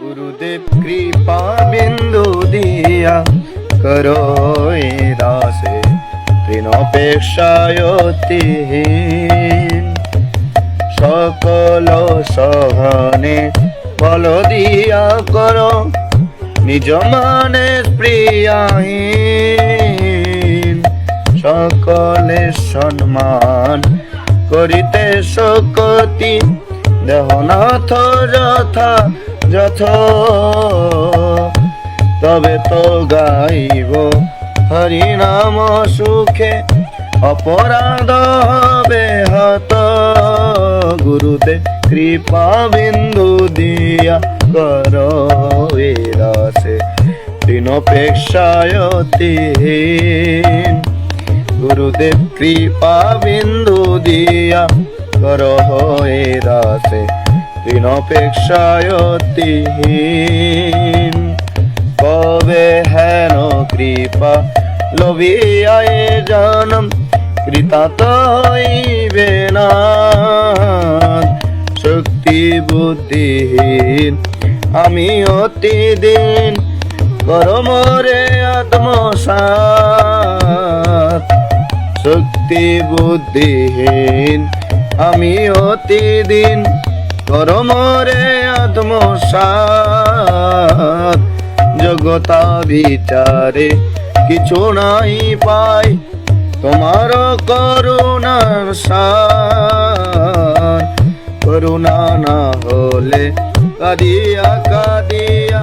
গুরুদেব কৃপা বিন্দু দিয়া করো এ দাসে তৃণপেক্ষায়তিহীন সকল সহনে বল দিয়া করো নিজ মানে প্রিয়াহীন সকলে সম্মান করিতে শকতি দেহনাথ যথা যথ তবে তো গাইব হরি নাম সুখে, অপরাধ হবে হত। গুরুতে কৃপা বিন্দু দিয়া কর এ দাসে তৃণপেক্ষায়তিহীন গুরুদেব কৃপা বিন্দু দিয়া কর এ দাসে তৃণপেক্ষায়তিহীন কবে হেন কৃপা লবিয়ায় জনম কৃতা তৈবে না। শক্তি বুদ্ধিহীন, আমি অতিদিন করমরে আত্মসাত শক্তি বুদ্ধিহীন, আমি অতিদিন করমরে আত্মসাত জগতা বিচারে কিছু নাই পাই, তোমার করুণার সার। করুণা না হলে কাদিয়া কাদিয়া